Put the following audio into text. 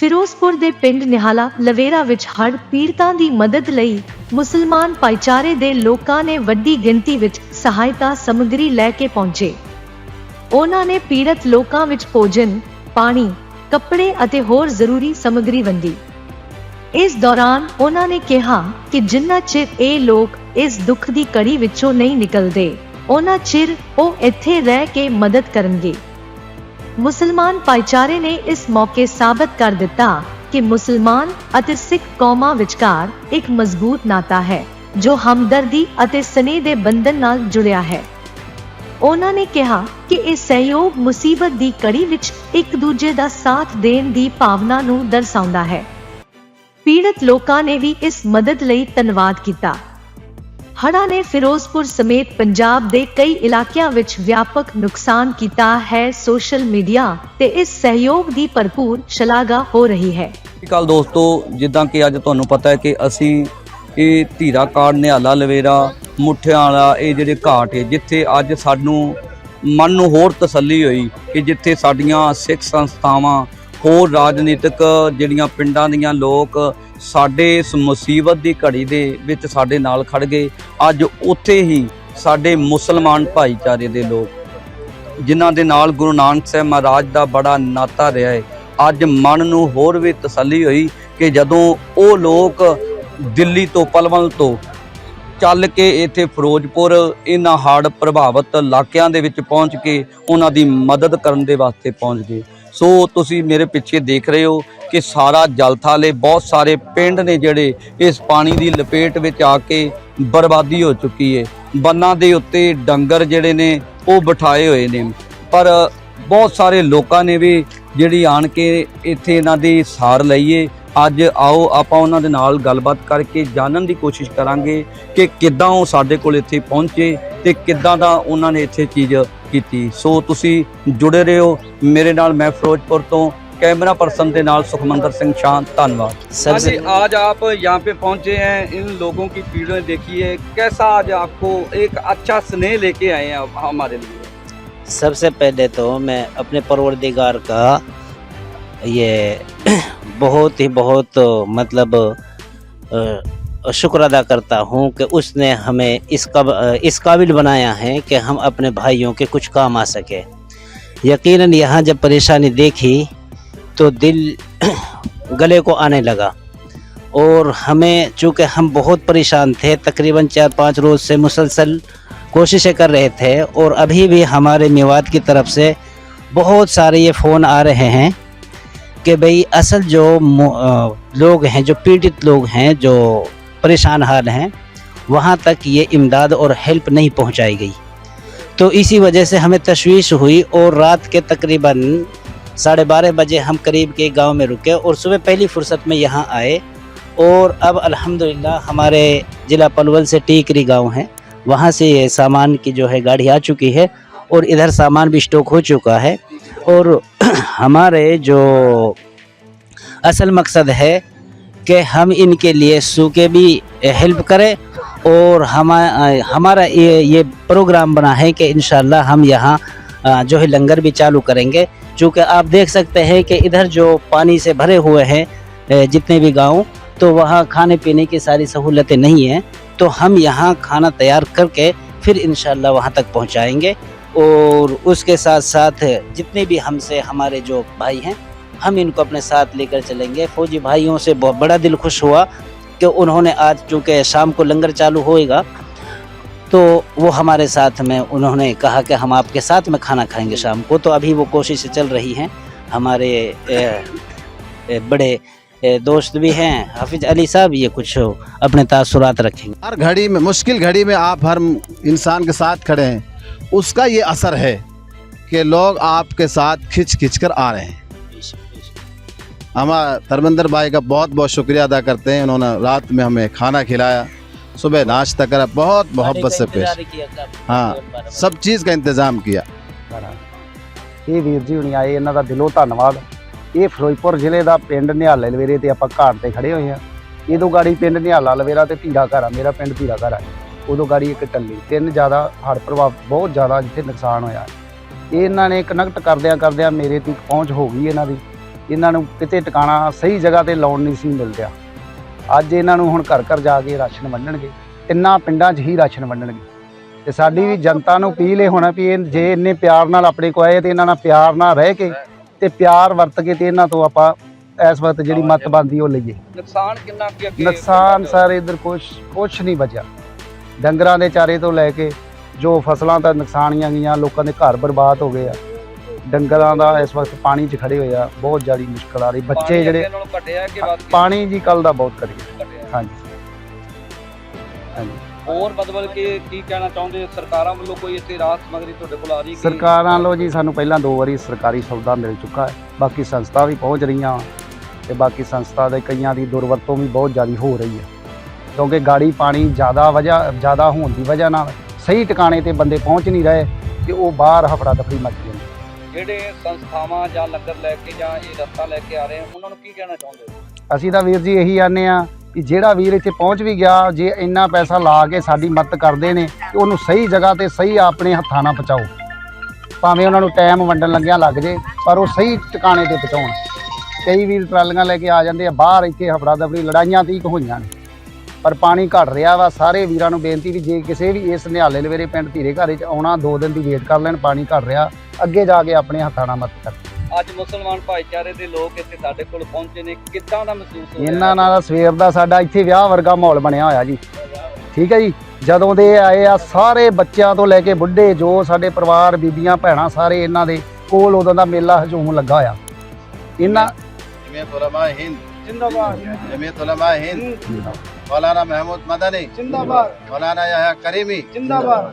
ਫਿਰੋਜ਼ਪੁਰ ਦੇ ਪਿੰਡ ਨਿਹਾਲਾ ਲਵੇਰਾ ਵਿੱਚ ਹੜ੍ਹ ਪੀੜਤਾਂ ਦੀ ਮਦਦ ਲਈ ਮੁਸਲਮਾਨ ਭਾਈਚਾਰੇ ਦੇ ਲੋਕਾਂ ਨੇ ਵੱਡੀ ਗਿਣਤੀ ਵਿੱਚ ਸਹਾਇਤਾ ਸਮੱਗਰੀ ਲੈ ਕੇ ਪਹੁੰਚੇ। ਉਹਨਾਂ ਨੇ ਪੀੜਤ ਲੋਕਾਂ ਵਿੱਚ ਭੋਜਨ, ਪਾਣੀ, ਕੱਪੜੇ ਅਤੇ ਹੋਰ ਜ਼ਰੂਰੀ ਸਮੱਗਰੀ ਵੰਡੀ। ਇਸ ਦੌਰਾਨ ਉਹਨਾਂ ਨੇ ਕਿਹਾ ਕਿ ਜਿੰਨਾ ਚਿਰ ਇਹ ਲੋਕ ਇਸ ਦੁੱਖ ਦੀ ਕੜੀ ਵਿੱਚੋਂ ਨਹੀਂ ਨਿਕਲਦੇ, ਉਹਨਾਂ ਚਿਰ ਉਹ ਇੱਥੇ ਰਹਿ ਕੇ ਮਦਦ ਕਰਨਗੇ। ਮੁਸਲਮਾਨ ਭਾਈਚਾਰੇ ਨੇ ਇਸ ਮੌਕੇ ਸਾਬਤ ਕਰ ਦਿੱਤਾ ਕਿ ਮੁਸਲਮਾਨ ਅਤੇ ਸਿੱਖ ਕੌਮਾਂ ਵਿਚਕਾਰ ਇੱਕ ਮਜ਼ਬੂਤ ਨਾਤਾ ਹੈ, ਜੋ ਹਮਦਰਦੀ ਅਤੇ ਸਨੇਹ ਦੇ ਬੰਧਨ ਨਾਲ ਜੁੜਿਆ ਹੈ। ਉਹਨਾਂ ਨੇ ਕਿਹਾ ਕਿ ਇਹ ਸਹਿਯੋਗ ਮੁਸੀਬਤ ਦੀ ਕੜੀ ਵਿੱਚ ਇੱਕ ਦੂਜੇ ਦਾ ਸਾਥ ਦੇਣ ਦੀ ਭਾਵਨਾ ਨੂੰ ਦਰਸਾਉਂਦਾ ਹੈ। ਪੀੜਤ ਲੋਕਾਂ ਨੇ ਵੀ ਇਸ ਮਦਦ ਲਈ ਧੰਨਵਾਦ ਕੀਤਾ। ਹੜ੍ਹਾਂ ਨੇ ਫਿਰੋਜ਼ਪੁਰ ਸਮੇਤ ਪੰਜਾਬ ਦੇ ਕਈ ਇਲਾਕਿਆਂ ਵਿੱਚ ਵਿਆਪਕ ਨੁਕਸਾਨ ਕੀਤਾ ਹੈ ਸੋਸ਼ਲ ਮੀਡੀਆ ਤੇ ਇਸ ਸਹਿਯੋਗ ਦੀ ਭਰਪੂਰ ਸ਼ਲਾਘਾ ਹੋ ਰਹੀ ਹੈ। ਕੱਲ ਦੋਸਤੋ, ਜਿੱਦਾਂ ਕਿ ਅੱਜ ਤੁਹਾਨੂੰ ਪਤਾ ਹੈ ਕਿ ਅਸੀਂ ਇਹ ਧੀਰਾ ਕਾਰਡ, ਨਿਹਾਲਾ ਲਵੇਰਾ, ਮੁੱਠਿਆਂ ਵਾਲਾ, ਇਹ ਜਿਹੜੇ ਘਾਟ ਹੈ, ਜਿੱਥੇ ਅੱਜ ਸਾਨੂੰ ਮਨ ਨੂੰ ਹੋਰ ਤਸੱਲੀ ਹੋਈ ਕਿ ਜਿੱਥੇ ਸਾਡੀਆਂ ਸਿੱਖ ਸੰਸਥਾਵਾਂ ਹੋਰ ਰਾਜਨੀਤਿਕ ਜਿਹੜੀਆਂ ਪਿੰਡਾਂ ਦੀਆਂ ਲੋਕ ਸਾਡੇ ਇਸ ਮੁਸੀਬਤ ਦੀ ਘੜੀ ਦੇ ਵਿੱਚ ਸਾਡੇ ਨਾਲ ਖੜ ਗਏ। ਅੱਜ ਉੱਥੇ ਹੀ ਸਾਡੇ ਮੁਸਲਮਾਨ ਭਾਈਚਾਰੇ ਦੇ ਲੋਕ, ਜਿਨ੍ਹਾਂ ਦੇ ਨਾਲ ਗੁਰੂ ਨਾਨਕ ਸਾਹਿਬ ਮਹਾਰਾਜ ਦਾ ਬੜਾ ਨਾਤਾ ਰਿਹਾ ਹੈ। ਅੱਜ ਮਨ ਨੂੰ ਹੋਰ ਵੀ ਤਸੱਲੀ ਹੋਈ ਕਿ ਜਦੋਂ ਉਹ ਲੋਕ ਦਿੱਲੀ ਤੋਂ ਪਲਵਲ ਤੋਂ ਚੱਲ ਕੇ ਇੱਥੇ ਫਿਰੋਜ਼ਪੁਰ ਇਹਨਾਂ ਹੜ੍ਹ ਪ੍ਰਭਾਵਿਤ ਇਲਾਕਿਆਂ ਦੇ ਵਿੱਚ ਪਹੁੰਚ ਕੇ ਉਹਨਾਂ ਦੀ ਮਦਦ ਕਰਨ ਦੇ ਵਾਸਤੇ ਪਹੁੰਚ ਗਏ। ਸੋ ਤੁਸੀਂ ਮੇਰੇ ਪਿੱਛੇ ਦੇਖ ਰਹੇ ਹੋ ਕਿ ਸਾਰਾ ਜਲਥਾਲੇ, ਬਹੁਤ ਸਾਰੇ ਪਿੰਡ ਨੇ ਜਿਹੜੇ ਇਸ ਪਾਣੀ ਦੀ ਲਪੇਟ ਵਿੱਚ ਆ ਕੇ ਬਰਬਾਦੀ ਹੋ ਚੁੱਕੀ ਹੈ ਬੰਨਾਂ ਦੇ ਉੱਤੇ ਡੰਗਰ ਜਿਹੜੇ ਨੇ, ਉਹ ਬਿਠਾਏ ਹੋਏ ਨੇ। ਪਰ ਬਹੁਤ ਸਾਰੇ ਲੋਕਾਂ ਨੇ ਵੀ ਜਿਹੜੀ ਆਣ ਕੇ ਇੱਥੇ ਇਹਨਾਂ ਦੀ ਸਾਰ ਲਈਏ ਅੱਜ ਆਓ, ਆਪਾਂ ਉਹਨਾਂ ਦੇ ਨਾਲ ਗੱਲਬਾਤ ਕਰਕੇ ਜਾਣਨ ਦੀ ਕੋਸ਼ਿਸ਼ ਕਰਾਂਗੇ ਕਿ ਕਿੱਦਾਂ ਉਹ ਸਾਡੇ ਕੋਲ ਇੱਥੇ ਪਹੁੰਚੇ ਤੇ ਕਿੱਦਾਂ ਦਾ ਉਹਨਾਂ ਨੇ ਇੱਥੇ ਚੀਜ਼ ਕੀਤੀ ਸੋ ਤੁਸੀਂ ਜੁੜੇ ਰਹੋ ਮੇਰੇ ਨਾਲ ਮੈਂ ਫਿਰੋਜ਼ਪੁਰ ਤੋਂ कैमरा पर्सन के नाल सुखमंदर सिंह शाह धन्यवाद सबसे आज आप यहाँ पे पहुँचे हैं इन लोगों की पीड़ें देखी है कैसा आज आपको एक अच्छा स्नेह लेके आए हैं आप हमारे लिए सबसे पहले तो मैं अपने परवरदिगार का ये बहुत ही बहुत मतलब अ, शुक्र अदा करता हूँ कि उसने हमें इस कब, इस काबिल बनाया है कि हम अपने भाइयों के कुछ काम आ सके। यकीनन यहाँ जब परेशानी देखी तो दिल गले को आने लगा। और हमें, चूँकि हम बहुत परेशान थे, तकरीबन चार पाँच रोज़ से मुसलसल कोशिशें कर रहे थे, और अभी भी हमारे मेवात की तरफ़ से बहुत सारे ये फ़ोन आ रहे हैं कि भाई, असल जो लोग हैं, जो पीड़ित लोग हैं, जो परेशान हाल हैं, वहाँ तक ये इमदाद और हेल्प नहीं पहुँचाई गई। तो इसी वजह से हमें तशवीश हुई और रात के तकरीबन साढ़े बारह बजे हम करीब के गाँव में रुके और सुबह पहली फुर्सत में यहाँ आए और अब अल्हम्दुलिल्लाह हमारे ज़िला पलवल से टीकरी गाँव है। वहाँ से ये सामान की जो है गाड़ी आ चुकी है और इधर सामान भी स्टॉक हो चुका है और हमारे जो असल मकसद है कि हम इनके लिए सूखे भी हेल्प करें और हम हमारा ये ये प्रोग्राम बना है कि इन हम यहाँ जो है लंगर भी चालू करेंगे। चूँकि आप देख सकते हैं कि इधर जो पानी से भरे हुए हैं जितने भी गाँव तो वहाँ खाने पीने की सारी सहूलतें नहीं हैं। तो हम यहाँ खाना तैयार करके फिर इन वहाँ तक पहुँचाएँगे और उसके साथ साथ जितने भी हमसे, हमारे जो भाई हैं हम इनको अपने साथ लेकर चलेंगे। फौजी भाइयों से बहुत बड़ा दिल खुश हुआ कि उन्होंने आज चूँकि शाम को लंगर चालू होएगा तो वो हमारे साथ में उन्होंने कहा कि हम आपके साथ में खाना खाएँगे शाम को। तो अभी वो कोशिश चल रही हैं। हमारे ए, ए, बड़े ए, दोस्त भी हैं। हाफिज अली साहब ये कुछ अपने तासुरात रखेंगे। हर घड़ी में मुश्किल घड़ी में आप हर इंसान के साथ खड़े हैं। उसका ये असर है कि लोग आपके साथ खिंच खिंच कर आ रहे हैं। हमारा धर्मेंद्र भाई का बहुत बहुत शुक्रिया अदा करते हैं उन्होंने रात में हमें खाना खिलाया सुबह नाश्ता करा बहुत मोहब्बत से पेश हाँ सब चीज़ का इंतज़ाम किया ਇਹ ਵੀਰ ਜੀ ਹੁਣੀ ਆਏ ਇਹਨਾਂ ਦਾ ਦਿਲੋਂ ਧੰਨਵਾਦ ਇਹ ਫਿਰੋਜ਼ਪੁਰ ਜ਼ਿਲ੍ਹੇ ਦਾ ਪਿੰਡ ਨਿਹਾਲੇ ਲਵੇਰੇ ਤੇ ਆਪਾਂ ਘਾਟ ਤੇ ਖੜੇ ਹੋਏ ਆ ਇਹਦੋਂ ਗਾੜੀ ਪਿੰਡ ਨਿਹਾਲਾ ਲਵੇਰਾ ਤੇ ਧੀਰਾ ਘਰ ਆ ਮੇਰਾ ਪਿੰਡ ਧੀਰਾ ਘਰ ਆ ਉਦੋਂ ਗਾੜੀ ਇੱਕ ਟੱਲੀ ਤਿੰਨ ਜ਼ਿਆਦਾ ਹੜ੍ਹ ਪ੍ਰਭਾਵ ਬਹੁਤ ਜ਼ਿਆਦਾ ਜਿੱਥੇ ਨੁਕਸਾਨ ਹੋਇਆ ਇਹ ਇਹਨਾਂ ਨੇ ਕਨੈਕਟ ਕਰਦਿਆਂ ਕਰਦਿਆਂ ਮੇਰੇ ਤੱਕ ਪਹੁੰਚ ਹੋ ਗਈ ਇਹਨਾਂ ਦੀ ਇਹਨਾਂ ਨੂੰ ਕਿਤੇ ਟਿਕਾਣਾ ਸਹੀ ਜਗ੍ਹਾ ਤੇ ਲਾਉਣ ਨਹੀਂ ਸੀ ਮਿਲ ਰਿਹਾ ਅੱਜ ਇਹਨਾਂ ਨੂੰ ਹੁਣ ਘਰ ਘਰ ਜਾ ਕੇ ਰਾਸ਼ਨ ਵੰਡਣਗੇ। ਤਿੰਨਾਂ ਪਿੰਡਾਂ 'ਚ ਹੀ ਰਾਸ਼ਨ ਵੰਡਣਗੇ। ਤੇ ਸਾਡੀ ਵੀ ਜਨਤਾ ਨੂੰ ਅਪੀਲ ਇਹ ਹੋਣਾ ਵੀ ਇਹ ਜੇ ਇੰਨੇ ਪਿਆਰ ਨਾਲ ਆਪਣੇ ਕੋ ਆਏ ਤੇ ਇਹਨਾਂ ਨਾਲ ਪਿਆਰ ਨਾਲ ਰਹਿ ਕੇ ਤੇ ਪਿਆਰ ਵਰਤ ਕੇ ਤੇ ਇਹਨਾਂ ਤੋਂ ਆਪਾਂ ਇਸ ਵਕਤ ਜਿਹੜੀ ਮੱਤ ਬੰਦੀ ਉਹ ਲਈਏ। ਨੁਕਸਾਨ ਕਿੰਨਾ ਕੁ ਅੱਗੇ ਨੁਕਸਾਨ ਸਰ ਇਧਰ ਕੁਛ ਕੁਛ ਨਹੀਂ ਬਚਿਆ। ਡੰਗਰਾਂ ਦੇ ਚਾਰੇ ਤੋਂ ਲੈ ਕੇ ਜੋ ਫਸਲਾਂ ਤਾਂ ਨੁਕਸਾਨੀਆਂ ਗਈਆਂ ਲੋਕਾਂ ਦੇ ਘਰ ਬਰਬਾਦ ਹੋ ਗਏ ਆ। ਡੰਗਰਾਂ ਦਾ ਇਸ ਵਕਤ ਪਾਣੀ 'ਚ ਖੜੇ ਹੋਏ ਆ ਬਹੁਤ ਜ਼ਿਆਦਾ ਮੁਸ਼ਕਲ ਆ ਰਹੀ। ਬੱਚੇ ਜਿਹੜੇ? ਪਾਣੀ ਜੀ ਕੱਲ ਦਾ ਬਹੁਤ ਘਟ ਗਿਆ। ਹਾਂਜੀ। ਹਾਂਜੀ। ਹੋਰ ਬਦਲ ਕੇ ਕੀ ਕਹਿਣਾ ਚਾਹੁੰਦੇ ਸਰਕਾਰਾਂ ਵੱਲੋਂ ਕੋਈ ਇੱਥੇ ਰਾਹਤ ਸਮਗਰੀ ਤੁਹਾਡੇ ਕੋਲ ਆ ਰਹੀ ਕਿ ਸਰਕਾਰਾਂ ਲੋ ਜੀ ਸਾਨੂੰ ਪਹਿਲਾਂ ਦੋ ਵਾਰੀ ਸਰਕਾਰੀ ਸੌਦਾ ਮਿਲ ਚੁੱਕਾ ਹੈ। ਬਾਕੀ ਸੰਸਥਾ ਵੀ ਪਹੁੰਚ ਰਹੀਆਂ ਤੇ ਬਾਕੀ ਸੰਸਥਾ ਦੇ ਕਈਆਂ ਦੀ ਦੁਰਵਰਤੋਂ ਵੀ ਬਹੁਤ ਜ਼ਿਆਦਾ ਹੋ ਰਹੀ ਹੈ। ਕਿਉਂਕਿ ਗਾੜੀ ਪਾਣੀ ਜ਼ਿਆਦਾ ਵਜ੍ਹਾ ਜ਼ਿਆਦਾ ਹੋਣ ਦੀ ਵਜ੍ਹਾ ਨਾਲ ਸਹੀ ਟਿਕਾਣੇ ਤੇ ਬੰਦੇ ਪਹੁੰਚ ਨਹੀਂ ਰਹੇ ਤੇ ਉਹ ਬਾਹਰ ਹਫੜਾ ਦਫੜੀ ਮਚ ਜਿਹੜੇ ਸੰਸਥਾਵਾਂ ਜਾਂ ਲੰਗਰ ਲੈ ਕੇ ਜਾਂ ਇਹ ਰਸਤਾ ਲੈ ਕੇ ਆ ਰਹੇ ਉਹਨਾਂ ਨੂੰ ਕੀ ਕਹਿਣਾ ਚਾਹੁੰਦੇ ਹੋ? ਅਸੀਂ ਤਾਂ ਵੀਰ ਜੀ ਇਹੀ ਆਨੇ ਆ ਕਿ ਜਿਹੜਾ ਵੀਰ ਇੱਥੇ ਪਹੁੰਚ ਵੀ ਗਿਆ, ਜੇ ਇੰਨਾ ਪੈਸਾ ਲਾ ਕੇ ਸਾਡੀ ਮਦਦ ਕਰਦੇ ਨੇ, ਤੇ ਉਹਨੂੰ ਸਹੀ ਜਗ੍ਹਾ ਤੇ ਸਹੀ ਆਪਣੇ ਹੱਥਾਂ ਨਾਲ ਪਹੁੰਚਾਓ। ਭਾਵੇਂ ਉਹਨਾਂ ਨੂੰ ਟਾਈਮ ਵੰਡਣ ਲੱਗਿਆ ਲੱਗ ਜੇ, ਪਰ ਉਹ ਸਹੀ ਟਿਕਾਣੇ ਤੇ ਪਹੁੰਚਾਉਣ। ਕਈ ਵੀਰ ਟਰਾਲੀਆਂ ਲੈ ਕੇ ਆ ਜਾਂਦੇ ਆ, ਬਾਹਰ ਇੱਥੇ ਹਫੜਾ ਦਫੜੀ ਲੜਾਈਆਂ ਤੀਕ ਹੋਈਆਂ ਨੇ। ਪਰ ਪਾਣੀ ਘਟ ਰਿਹਾ ਵਾ ਸਾਰੇ ਵੀਰਾਂ ਨੂੰ ਬੇਨਤੀ ਵੀ ਜੇ ਕਿਸੇ ਵੀ ਇਸ ਨਿਹਾਲੇ ਲਵੇਰੇ ਪਿੰਡ ਧੀਰੇ ਘਾਰੇ ਚ ਆਉਣਾ 2 ਦਿਨ ਦੀ ਵੇਟ ਕਰ ਲੈਣ ਪਾਣੀ ਘਟ ਰਿਹਾ ਅੱਗੇ ਜਾ ਕੇ ਆਪਣੇ ਹੱਥਾਂ ਨਾਲ ਮਤ ਕਰ ਅੱਜ ਮੁਸਲਮਾਨ ਭਾਈਚਾਰੇ ਦੇ ਲੋਕ ਇੱਥੇ ਸਾਡੇ ਕੋਲ ਪਹੁੰਚੇ ਨੇ ਕਿੱਦਾਂ ਦਾ ਮਹਿਸੂਸ ਹੋ ਰਿਹਾ ਇਹਨਾਂ ਨਾਲ ਸਵੇਰ ਦਾ ਸਾਡਾ ਇੱਥੇ ਵਿਆਹ ਵਰਗਾ ਮਾਹੌਲ ਬਣਿਆ ਹੋਇਆ ਜੀ। ਠੀਕ ਹੈ ਜੀ? ਜਦੋਂ ਦੇ ਆਏ ਆ ਸਾਰੇ ਬੱਚਿਆਂ ਤੋਂ ਲੈ ਕੇ ਬੁੱਢੇ ਜੋ ਸਾਡੇ ਪਰਿਵਾਰ ਬੀਬੀਆਂ ਭੈਣਾਂ ਸਾਰੇ ਇਹਨਾਂ ਦੇ ਕੋਲ ਉਦੋਂ ਦਾ ਮੇਲਾ ਹਜੂਮ ਲੱਗਾ ਆ ਇਹਨਾਂ ਜਿਵੇਂ ਪੁਰਮਾ ਹਿੰਦ जिंदाबाद जमीयत उलमा हिंद मौलाना महमूद मदनी जिंदाबाद मौलाना यहा करीमी जिंदाबाद